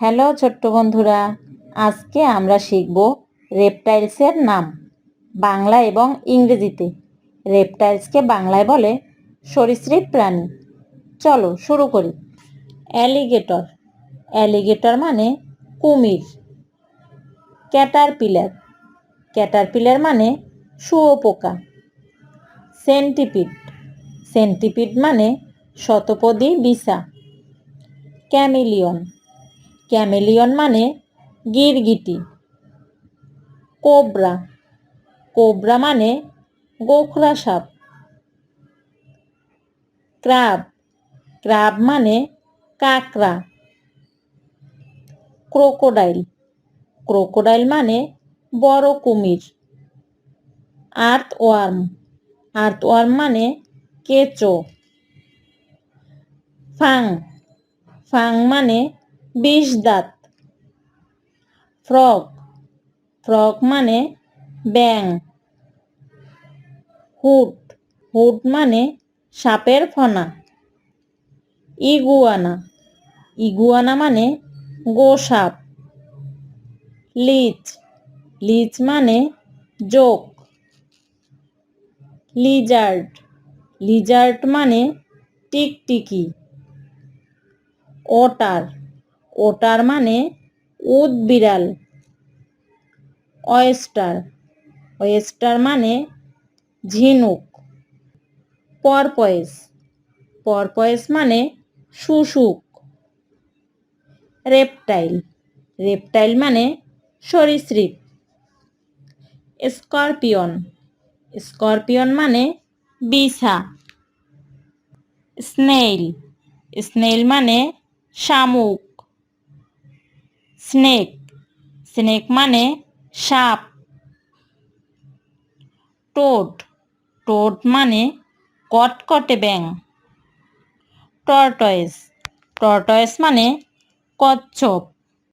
Hello ছোট্ট বন্ধুরা, আজকে আমরা শিখব রেপটাইলসের নাম, বাংলা এবং ইংরেজিতে। রেপটাইলসকে বাংলায় বলে সরীসৃপ প্রাণী। চলো শুরু করি। অ্যালিগেটর অ্যালিগেটর মানে কুমির। ক্যাটারপিলার ক্যাটারপিলার মানে শুয়োপোকা। সেন্টিপিড সেন্টিপিড মানে শতপদী বিছা। ক্যামিলিয়ন ক্যামেলিয়ন মানে গিরগিটি। কোবরা। কোবরা মানে গোখরা সাপ। ক্রাব। ক্রাব মানে কাকড়া। ক্রোকোডাইল। ক্রোকোডাইল মানে বড় কুমির। আর্থওয়ার্ম। আর্থওয়ার্ম মানে কেঁচো। ফাং। ফাং মানে বিষ দাঁত। ফ্রক ফ্রগ মানে ব্যাং হুট হুট মানে সাপের ফনা। ইগুয়ানা। ইগুয়ানা মানে গোসাপ। লিচ। লিচ মানে জোক। লিজার্ড। লিজার্ড মানে টিকটিকি। ওটার। ওটার মানে উদ বিড়াল অয়েস্টার অয়েস্টার মানে ঝিনুক পরপয়েস পরপয়েস মানে শুশুক রেপটাইল রেপটাইল মানে সরীসৃপ স্করপিয়ন স্করপিয়ন মানে বিছা স্নেইল স্নেইল মানে শামুক স্নেক স্নেক মানে সাপ। টোট টোট মানে কটকটে ব্যাং টর্টয়েস টর্টয়েস মানে কচ্ছপ।